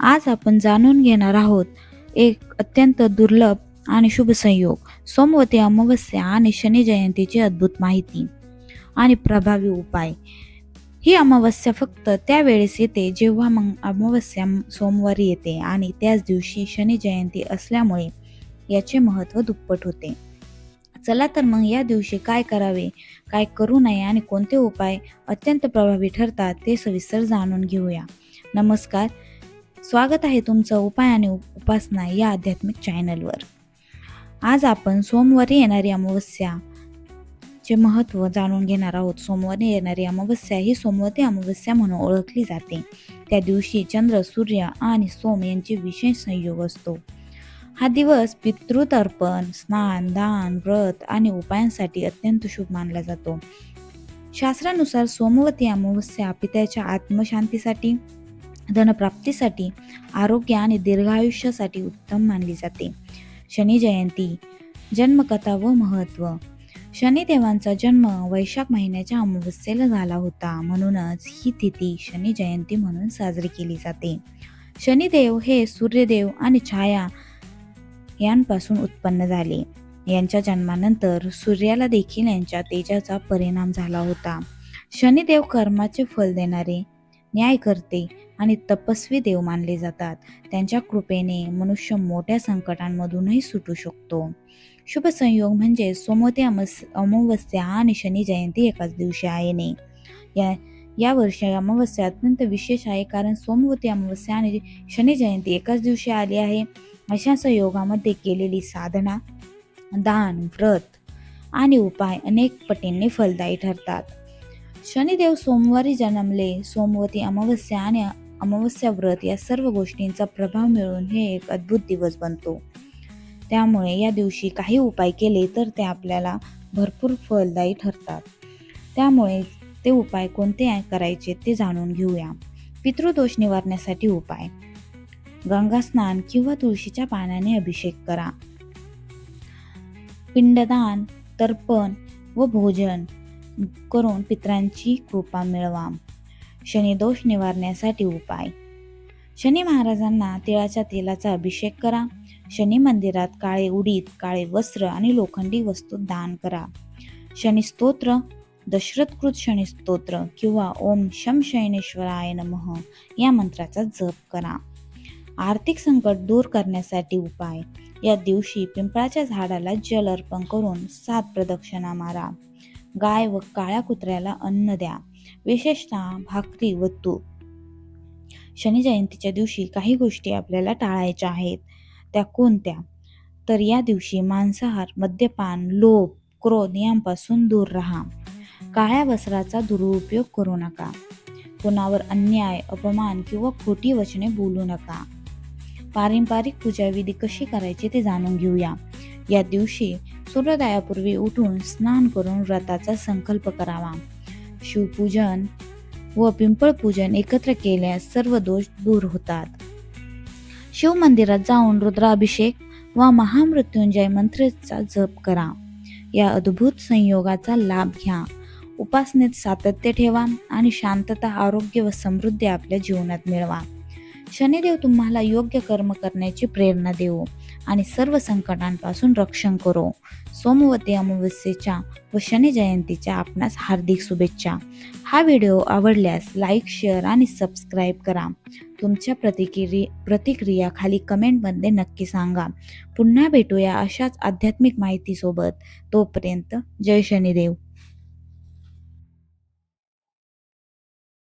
आज आपण जाणून घेणार आहोत एक अत्यंत दुर्लभ आणि शुभ संयोग सोमवती अमावस्या आणि शनी जयंतीची अद्भुत माहिती आणि प्रभावी उपाय. ही अमावस्या फक्त त्यावेळेस येते जेव्हा मग अमावस्या सोमवारी येते आणि त्याच दिवशी शनी जयंती असल्यामुळे याचे महत्त्व दुप्पट होते. चला तर मग या दिवशी काय करावे काय करू नये आणि कोणते उपाय अत्यंत प्रभावी ठरतात ते सविस्तर जाणून घेऊया. नमस्कार स्वागत आहे तुमचं उपाय आणि उप- उपासना या आध्यात्मिक चॅनलवर आज आपण सोमवारी येणारी अमावस्या चे महत्त्व जाणून घेणार आहोत. सोमवारी येणारी अमावस्या ही सोमवती अमावस्या म्हणून ओळखली जाते. त्या दिवशी चंद्र सूर्य आणि सोम यांचे विशेष संयोग असतो. हा दिवस पितृतर्पण स्नान दान व्रत आणि उपायांसाठी अत्यंत शुभ मानला जातो. शास्त्रानुसार सोमवती अमावस्या पित्याच्या आत्मशांतीसाठी धनप्राप्तीसाठी आरोग्य आणि दीर्घायुष्यासाठी उत्तम मानली जाते. शनी जयंती जन्मकथा व महत्त्व शनिदेवांचा जन्म वैशाख महिन्याच्या अमावस्येला झाला होता. म्हणूनच ही तिथी शनी जयंती म्हणून साजरी केली जाते. शनिदेव हे सूर्यदेव आणि छाया यांपासून उत्पन्न झाले. यांच्या जन्मानंतर सूर्याला देखील यांच्या तेजाचा परिणाम झाला होता. शनिदेव कर्माचे फल देणारे न्याय करते आणि तपस्वी देव मानले जातात. त्यांच्या कृपेने मनुष्य मोठ्या संकटांमधूनही सुटू शकतो. शुभ संयोग म्हणजे सोमवती अमस अमावस्या आणि शनी जयंती एकाच दिवशी येणे या या वर्षी अमावस्या अत्यंत विशेष आहे कारण सोमवती अमावस्या आणि शनी जयंती एकाच दिवशी आली आहे. अशा संयोगामध्ये केलेली साधना दान व्रत आणि उपाय अनेक पटींनी फलदायी ठरतात. शनिदेव सोमवारी जन्मले. सोमवती अमावस्या आणि अमावस्या व्रत या सर्व गोष्टींचा प्रभाव मिळून हे एक अद्भुत दिवस बनतो. त्यामुळे या दिवशी काही उपाय केले तर ते आपल्याला भरपूर फलदायी ठरतात. त्यामुळे ते उपाय कोणते करायचे ते जाणून घेऊया. पितृदोष निवारण्यासाठी उपाय. गंगा स्नान किंवा तुळशीच्या पाण्याने अभिषेक करा. पिंडदान तर्पण व भोजन करून पित्रांची कृपा मिळवा. शनिदोष निवारण्यासाठी उपाय. शनी महाराजांना तिळाच्या तेलाचा अभिषेक करा. शनी मंदिरात काळे उडीद काळे वस्त्र आणि लोखंडी वस्तू दान करा. शनी स्तोत्र दशरथकृत शनी स्तोत्र किंवा ओम शम शयनेश्वराय नमः या मंत्राचा जप करा. आर्थिक संकट दूर करण्यासाठी उपाय. या दिवशी पिंपळाच्या झाडाला जल अर्पण करून सात प्रदक्षिणा मारा. गाय व काळ्या कुत्र्याला अन्न द्या. विशेषतः भाकरी व तूप. शनी जयंतीच्या दिवशी काही गोष्टी आपल्याला टाळायच्या आहेत. त्या कोणत्या? तर या दिवशी मांसाहार मद्यपान लोभ क्रोध यांपासून दूर राहा. काळ्या वस्त्राचा दुरुपयोग करू नका. कोणावर अन्याय अपमान किंवा खोटी वचने बोलू नका. पारंपरिक पूजाविधी कशी करायची ते जाणून घेऊया. या दिवशी सूर्योदयापूर्वी उठून स्नान करून व्रताचा संकल्प करावा. शिवपूजन व पिंपळ पूजन एकत्र केल्यास सर्व दोष दूर होतात. शिव मंदिरात जाऊन रुद्राभिषेक व महामृत्युंजय मंत्रचा जप करा. या अद्भुत संयोगाचा लाभ घ्या. उपासनेत सातत्य ठेवा आणि शांतता आरोग्य व समृद्धी आपल्या जीवनात मिळवा. शनिदेव तुम्हाला योग्य कर्म करण्याची प्रेरणा देऊ. आणि सर्व संकटांपासून रक्षण करो. सोमवती अमावस्येच्या व शनी जयंतीच्या आपणास हार्दिक शुभेच्छा. हा व्हिडिओ आवडल्यास लाईक शेअर आणि सबस्क्राईब करा. तुमच्या प्रतिक्रिय प्रतिक्रिया खाली कमेंटमध्ये नक्की सांगा. पुन्हा भेटूया अशाच आध्यात्मिक माहितीसोबत. तोपर्यंत जय शनिदेव.